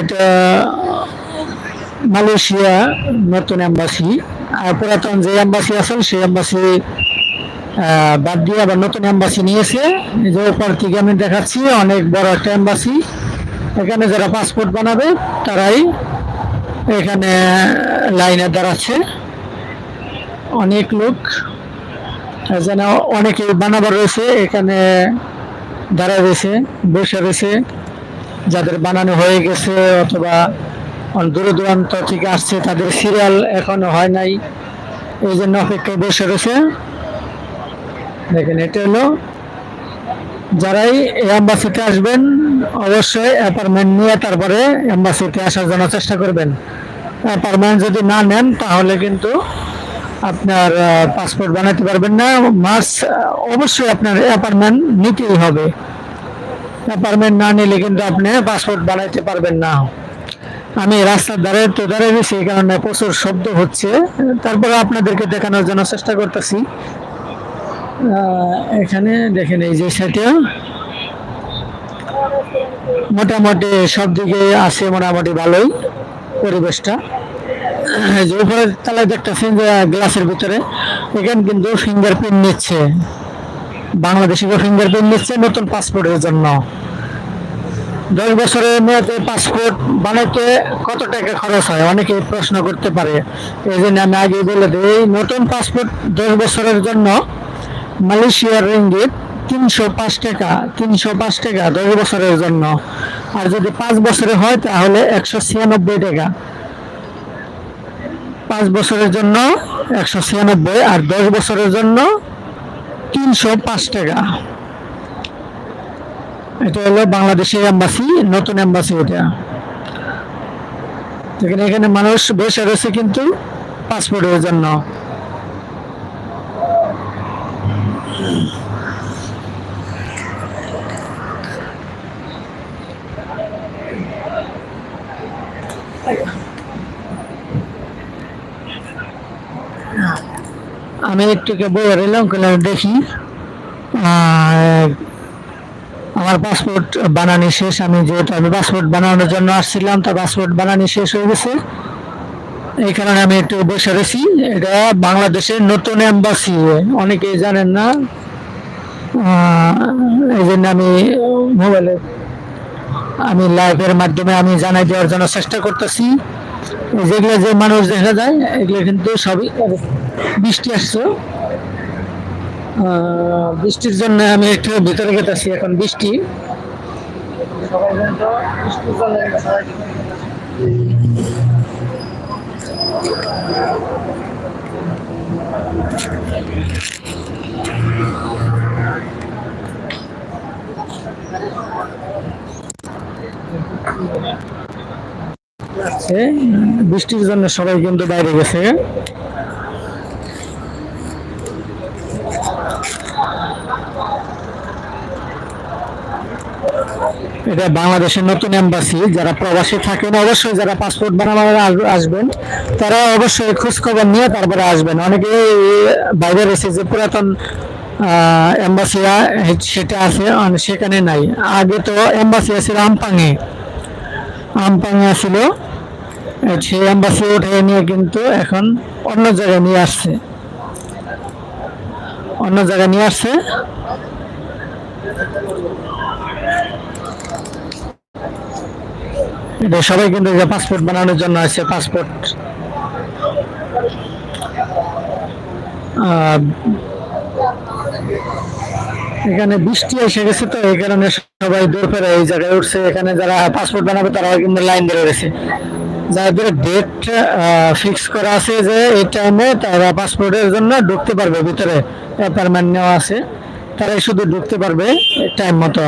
এটা, মালয়েশিয়া নতুন এম্বাসি আর পুরাতন যে এম্বাসি আছেন, সেই এম্বাসি বাদ দিয়ে আবার নতুন এম্বাসি নিয়েছে। যে উপর থেকে আমি দেখাচ্ছি, অনেক বড় একটা এম্বাসি এখানে যারা পাসপোর্ট বানাবে, তারাই এখানে লাইনে দাঁড়াচ্ছে। অনেক লোক, যেন অনেকে বানাবার রয়েছে, এখানে দাঁড়া রয়েছে, বসে রয়েছে। যাদের বানানো হয়ে গেছে অথবা দূর দূরান্ত থেকে আসছে, তাদের সিরিয়াল এখনও হয় নাই। এই জন্য অপেক্ষায় বসে রয়েছে। দেখেন, এটা হলো, যারাই অ্যাম্বাসিতে আসবেন, অবশ্যই অ্যাপার্টমেন্ট নিয়ে তারপরে অ্যাম্বাসিতে আসার জন্য চেষ্টা করবেন। অ্যাপার্টমেন্ট যদি না নেন, তাহলে কিন্তু আপনার পাসপোর্ট বানাতে পারবেন না। মাস অবশ্যই আপনার অ্যাপার্টমেন্ট নিতেই হবে। অ্যাপার্টমেন্ট না নিলে কিন্তু আপনি পাসপোর্ট বানাইতে পারবেন না। আমি রাস্তার ধারে তো দাঁড়িয়ে এই কারণে প্রচুর শব্দ হচ্ছে। তারপরে আপনাদেরকে দেখানোর জন্য চেষ্টা করতেছি। এখানে দেখেন এই যে সেটা। মোটামুটি সব দিকে আছে মোটামুটি ভালোই পরিবেশটা। যে উপরে তালায় দেখতেছেন যে গ্লাসের ভিতরে, এখানে কিন্তু ফিঙ্গারপ্রিন্ট নিচ্ছে। বাংলাদেশিকে ফিঙ্গারপ্রিন্ট নিচ্ছে নতুন পাসপোর্টের জন্য। দশ বছরের মেয়াদে পাসপোর্ট বানাইতে কত টাকা খরচ হয়? অনেকে প্রশ্ন করতে পারে। এই জন্য আমি আগে বলে দিই নতুন পাসপোর্ট দশ বছরের জন্য মালয়েশিয়ার রিঙ্গিত তিনশো পাঁচ টাকা, তিনশো পাঁচ টাকা দশ বছরের জন্য। আর যদি পাঁচ বছরে হয়, তাহলে একশো ছিয়ানব্বই টাকা। পাঁচ বছরের জন্য একশো ছিয়ানব্বই, আর দশ বছরের জন্য তিনশো পাঁচ টাকা। এটা হলো বাংলাদেশের এম্বাসি নতুন এম্বাসি এটা। যেখানে এখানে মানুষ বসে রয়েছে কিন্তু পাসপোর্টের জন্য। আমি একটু বলে রইলাম কইলাম দেখি। আমার পাসপোর্ট বানানি শেষ, আমি যেহেতু আমি পাসপোর্ট বানানোর জন্য আসছিলাম, তো পাসপোর্ট বানানি শেষ হয়ে গেছে। এই কারণে আমি একটু বসে রয়েছি। এটা বাংলাদেশের নতুন এম্বাসি অনেকেই জানেন না। এই জন্য আমি মোবাইলে, আমি লাইভের মাধ্যমে আমি জানাই দেওয়ার জন্য চেষ্টা করতেছি। যেগুলো যে মানুষ দেখা যায়, এগুলো কিন্তু সবই বৃষ্টি আসছে। বৃষ্টির জন্য আমি একটু ভিতরে গেতেছি, এখন বৃষ্টি। সবাই কিন্তু আছে। বৃষ্টির জন্য সবাই কিন্তু বাইরে গেছে। এটা বাংলাদেশের নতুন এম্বাসি যারা প্রবাসী থাকেন, অবশ্যই যারা পাসপোর্ট বানানোর আসবেন, তারা অবশ্যই খোঁজখবর নিয়ে তারপরে আসবেন। অনেকে বাইরে রয়েছে যে পুরাতন এম্বাসি সেটা আছে সেখানে নাই। আগে তো এম্বাসি আছিল আমপাঙে আমপাঙে ছিল সেই এম্বাসি উঠে নিয়ে কিন্তু এখন অন্য জায়গায় নিয়ে আসছে। অন্য জায়গায় নিয়ে আসছে। এটা সবাই কিন্তু পাসপোর্ট বানানোর জন্য আছে পাসপোর্ট এখানে বৃষ্টি এসে গেছে তো, এই কারণে সবাই দূর করে এই জায়গায় উঠছে। এখানে যারা পাসপোর্ট বানাবে তারা কিন্তু লাইন ধরে রয়েছে। যাদের ডেট ফিক্স করা আছে যে এই টাইমে তারা পাসপোর্টের জন্য ঢুকতে পারবে, ভিতরে অ্যাপার্টমেন্ট নেওয়া আছে। তারাই শুধু ঢুকতে পারবে টাইম মতো।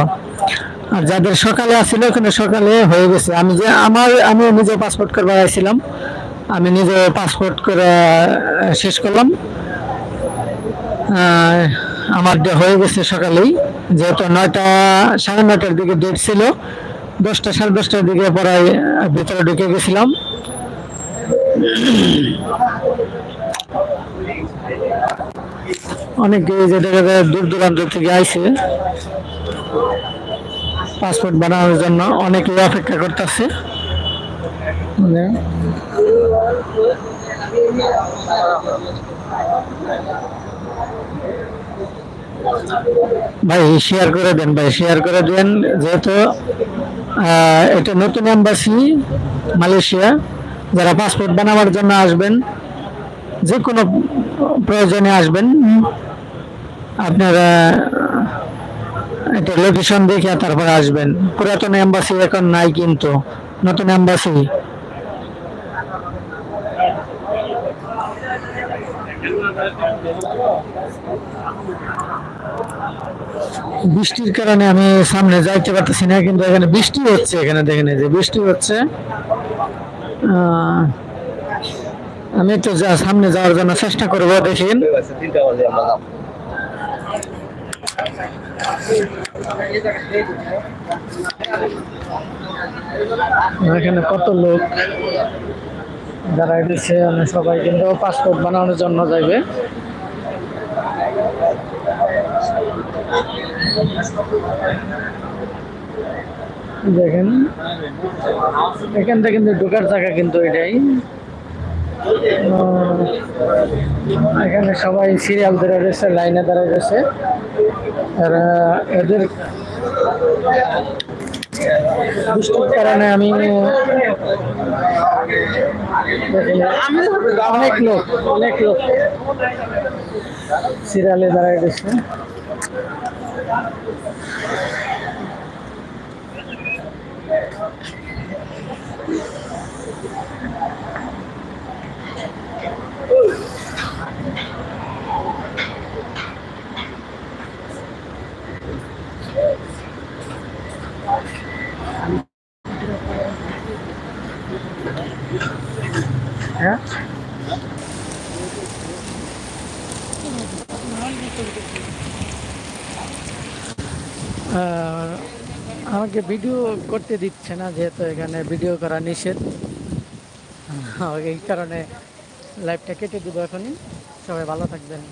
আর যাদের সকালে আসছিল ওখানে সকালে হয়ে গেছে। আমি যে আমার, আমি নিজে পাসপোর্ট করবার আইছিলাম আমি নিজে পাসপোর্ট করে শেষ করলাম। আমার হয়ে গেছে সকালেই। যেহেতু নয়টা, সাড়ে নয়টার দিকে ডেট ছিল দশটা সাড়ে দশটার দিকে পরে ভেতরে ঢুকে গেছিলাম। অনেকে যে দূর দূরান্ত থেকে আইছে। পাসপোর্ট বানানোর জন্য অনেকে অপেক্ষা করতেছে। মানে ভাই শেয়ার করে দেন ভাই শেয়ার করে দেন, যেহেতু এটা নতুন এম্বাসি মালয়েশিয়া। যারা পাসপোর্ট বানাবার জন্য আসবেন যে কোনো প্রয়োজনে আসবেন। আপনারা এটা লোকেশন দেখে তারপর আসবেন। পুরাতন এম্বাসি এখন নাই কিন্তু, নতুন এম্বাসি বৃষ্টির কারণে আমি সামনে যাইতে পারতেছি না, কিন্তু এখানে বৃষ্টি হচ্ছে, এখানে দেখেন যে বৃষ্টি হচ্ছে। আমি তো যা সামনে যাওয়ার জন্য চেষ্টা করব দেখেন এখানে কত লোক? যারা দিচ্ছে সবাই কিন্তু পাসপোর্ট বানানোর জন্য যাইবে। দেখেন এখান থেকে কিন্তু ঢোকার জায়গা কিন্তু এটাই। এখানে সবাই সিরিয়াল ধরে রয়েছে, লাইনে দাঁড়ায় রয়েছে। এদের কারণে আমি অনেক লোক অনেক লোক। সিরিয়ালে দাঁড়ায় গেছে। আমাকে ভিডিও করতে দিচ্ছে না, যেহেতু এখানে ভিডিও করা নিষেধ। এই কারণে লাইভটা কেটে দেবো এখনই। সবাই ভালো থাকবেন।